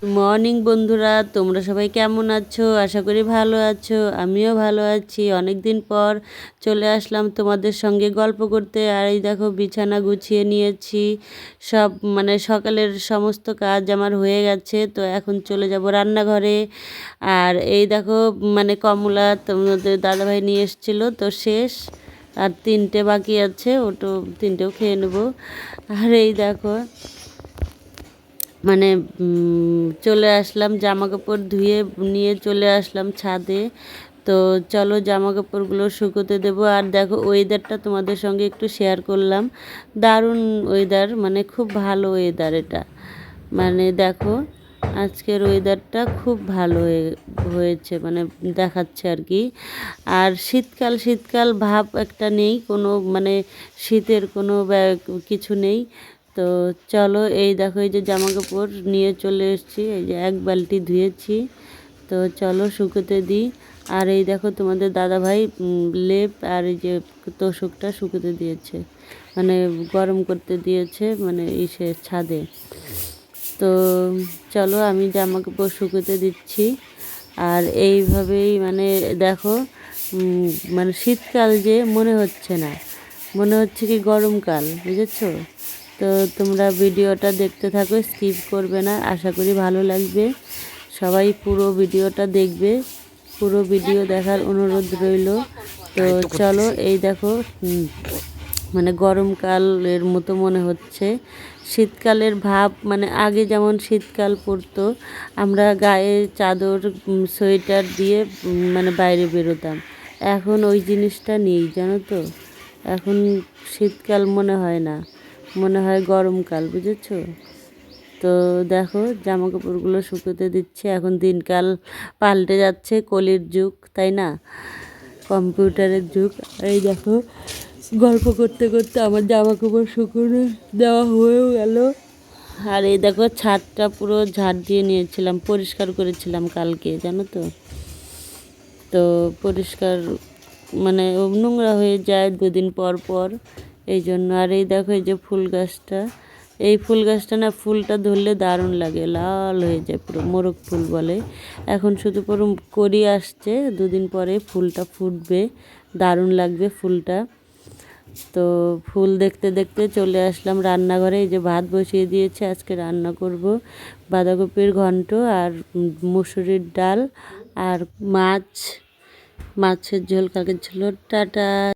Morning বন্ধুরা। তোমরা সবাই কেমন আছো? আশা করি ভালো আছো। আমিও ভালো আছি। অনেক দিন পর চলে আসলাম তোমাদের সঙ্গে গল্প করতে। আর এই দেখো, বিছানা গুছিয়ে নিয়েছি। সব মানে সকালের সমস্ত কাজ আমার হয়ে গেছে। তো এখন চলে যাব রান্নাঘরে। আর এই দেখো মানে কমলা তোমাদের দাদাভাই নিয়ে এসেছিল। তো শেষ। আর তিনটে বাকি আছে। ওটো, তিনটেও খেয়ে নেব। আর এই দেখো মানে চলে আসলাম জামা কাপড় ধুয়ে নিয়ে চলে আসলাম ছাদে। তো চলো জামা কাপড়গুলো শুকোতে দেবো। আর দেখো ওয়েদারটা তোমাদের সঙ্গে একটু শেয়ার করলাম। দারুণ ওয়েদার মানে খুব ভালো ওয়েদার এটা। মানে দেখো, আজকের ওয়েদারটা খুব ভালো হয়ে, হয়েছে মানে দেখাচ্ছে আর কি। আর শীতকাল শীতকাল ভাব একটা নেই, কোনো মানে শীতের কোনো কিছু নেই। তো চলো এই দেখো, এই যে জামা কাপড় নিয়ে চলে এসেছি, এই যে এক বালতি ধুয়েছি। তো চলো শুকোতে দিই। আর এই দেখো তোমাদের দাদাভাই লেপ আর এই যে তোষকটা শুকোতে দিয়েছে। মানে গরম করতে দিয়েছে মানে ইসে ছাদে। তো চলো আমি জামা কাপড় শুকোতে দিচ্ছি। আর এইভাবেই মানে দেখো মানে শীতকাল যে মনে হচ্ছে না। মনে হচ্ছে কি গরমকাল, বুঝেছ? তো তোমরা ভিডিওটা দেখতে থাকো স্কিপ করবে না। আশা করি ভালো লাগবে। সবাই পুরো ভিডিওটা দেখবে। পুরো ভিডিও দেখার অনুরোধ রইল। তো চলো এই দেখো মানে গরমকালের মতো মনে হচ্ছে। শীতকালের ভাব মানে আগে যেমন শীতকাল পড়তো আমরা গায়ে চাদর সোয়েটার দিয়ে মানে বাইরে বেরোতাম। এখন ওই জিনিসটা নেই জানো তো? এখন শীতকাল মনে হয় না। মনে হয় গরমকাল বুঝেছ? তো দেখো জামা কাপড়গুলো শুকোতে দিচ্ছে, এখন দিনকাল পাল্টে যাচ্ছে কলির যুগ, তাই না? কম্পিউটারের যুগ। এই দেখো, গল্প করতে করতে আমার জামা কাপড় শুকোনো দেওয়া হয়েও গেল। আর এই দেখো, ছাদটা পুরো ঝাড় দিয়ে নিয়েছিলাম, পরিষ্কার করেছিলাম কালকে, জানো তো? তো পরিষ্কার মানে নোংরা হয়ে যায় দুদিন পর পর। এই জন্য আর এই দেখো, এই যে ফুল গাছটা। এই ফুল গাছটা না, ফুলটা ধরলে দারুণ লাগে, লাল হয়ে যায় পুরো, মোরগ ফুল বলে। এখন শুধু পুরো করি আসছে, দুদিন পরে ফুলটা ফুটবে, দারুণ লাগবে ফুলটা। তো ফুল দেখতে দেখতে চলে আসলাম রান্নাঘরে, এই যে ভাত বসিয়ে দিয়েছে, আজকে রান্না করব বাঁধাকপির ঘন্ট আর মুসুরির ডাল আর মাছ, মাছের ঝোল কাকের ছিল, টাটা।